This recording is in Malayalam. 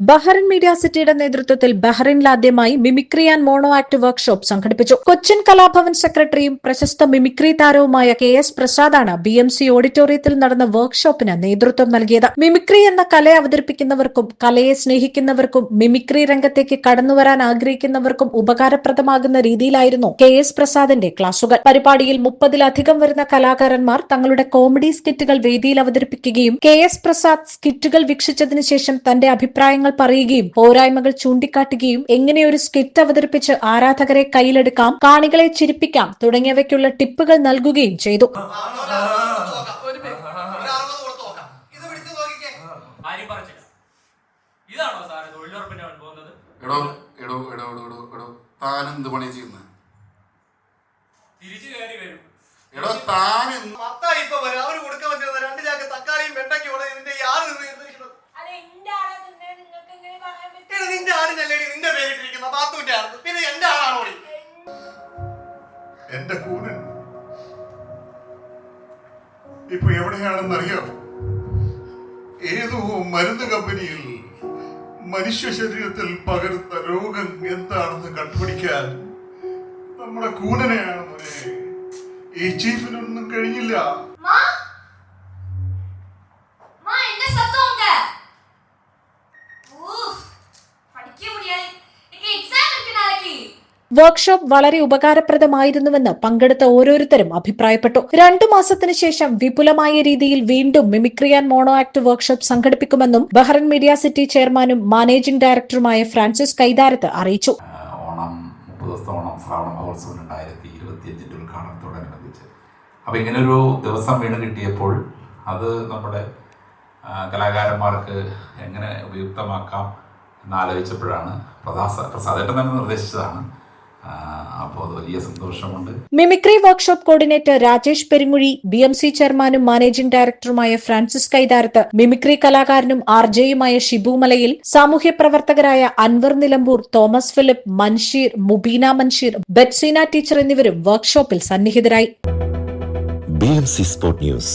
ബഹ്റിൻ മീഡിയ സിറ്റിയുടെ നേതൃത്വത്തിൽ ബഹ്റിനിലാദ്യമായി mimicry and mono act workshop സംഘടിപ്പിച്ചു. കൊച്ചിൻ കലാഭവൻ സെക്രട്ടറിയും പ്രശസ്ത മിമിക്രി താരവുമായ കെ എസ് പ്രസാദാണ് ബി എം സി ഓഡിറ്റോറിയത്തിൽ നടന്ന വർക്ക്ഷോപ്പിന് നേതൃത്വം നൽകിയത്. മിമിക്രി എന്ന കലയെ അവതരിപ്പിക്കുന്നവർക്കും കലയെ സ്നേഹിക്കുന്നവർക്കും മിമിക്രി രംഗത്തേക്ക് കടന്നുവരാൻ ആഗ്രഹിക്കുന്നവർക്കും ഉപകാരപ്രദമാകുന്ന രീതിയിലായിരുന്നു കെ എസ് പ്രസാദിന്റെ ക്ലാസുകൾ. പരിപാടിയിൽ മുപ്പതിലധികം വരുന്ന കലാകാരന്മാർ തങ്ങളുടെ കോമഡി സ്കിറ്റുകൾ വേദിയിൽ അവതരിപ്പിക്കുകയും കെ എസ് പ്രസാദ് സ്കിറ്റുകൾ വീക്ഷിച്ചതിനു ശേഷം തന്റെ അഭിപ്രായങ്ങൾ പറയുകയും പോരായ്മകൾ ചൂണ്ടിക്കാട്ടുകയും എങ്ങനെ ഒരു സ്കിറ്റ് അവതരിപ്പിച്ച് ആരാധകരെ കയ്യിലെടുക്കാം കാണികളെ ചിരിപ്പിക്കാം തുടങ്ങിയവയ്ക്കുള്ള ടിപ്പുകൾ നൽകുകയും ചെയ്തു. ഒരു അറുപത് കൊടുത്ത് നോക്കാം ഇത് പിടിച്ച് നോക്കിക്കേ ആരും പറിച്ചില്ല ഇതാണോ സാറേ തൊഴിലുറപ്പിന്റെ വഴി പോകുന്നത് എടോ എടോ എടോ എടോ എടോ എടോ താൻ എന്ത് പണി ചെയ്യുന്നത് തിരിച്ചു കയറി വരും. എടോ താൻ എന്ത് ഇപ്പൊ വരും. അവർ കൊടുക്കാൻ ആടിനല്ലേ നിന്റെ പേരിട്ടിരിക്കുന്ന ബാത്തുവിന്റെ ആർന്ന് പിന്നെ എന്റെ ആളാണ് എന്റെ കൂടൻ ഇപ്പൊ എവിടെയാണെന്നറിയോ ഏതോ മരുന്ന് കമ്പനിയിൽ മനുഷ്യ ശരീരത്തിൽ പകരുന്ന രോഗം എന്താണെന്ന് കണ്ടുപിടിക്കാൻ നമ്മുടെ കൂനനെയാണ് മോനെ. ഈ ചീഫിനൊന്നും കഴിഞ്ഞില്ല. വർക്ക്ഷോപ്പ് വളരെ ഉപകാരപ്രദമായിരുന്നുവെന്ന് പങ്കെടുത്ത ഓരോരുത്തരും അഭിപ്രായപ്പെട്ടു. രണ്ടു മാസത്തിന് ശേഷം വിപുലമായ രീതിയിൽ വീണ്ടും mimicry and mono act workshop സംഘടിപ്പിക്കുമെന്നും ബഹ്റൻ മീഡിയ സിറ്റി ചെയർമാനും മാനേജിംഗ് ഡയറക്ടറുമായ ഫ്രാൻസിസ് കൈതാരത്ത് അറിയിച്ചു. ഓണം ദിവസത്തെ ഓണം ഇങ്ങനൊരു ദിവസം വീണ് കിട്ടിയപ്പോൾ അത് നമ്മുടെ കലാകാരന്മാർക്ക് എങ്ങനെ ഉപയുക്തമാക്കാം എന്നാലോചിച്ചപ്പോഴാണ് പ്രസാദ പ്രസാദേട്ടൻ തന്നെ നിർദ്ദേശിച്ചതാണ്. അപ്പോൾ അത് വലിയ സന്തോഷമുണ്ട്. Mimicry workshop coordinator Rajesh Perunguzhi B M C ചെയർമാനും മാനേജിംഗ് ഡയറക്ടറുമായ ഫ്രാൻസിസ് കൈതാരത്ത് മിമിക്രി കലാകാരനും ആർ ജെയുമായ ഷിബു മലയിൽ സാമൂഹ്യ പ്രവർത്തകരായ Anwar Nilambur Thomas Philip Mansheer Mubeena Mansheer Betseena teacher എന്നിവരും വർക്ക്ഷോപ്പിൽ സന്നിഹിതരായി. B M C sport news.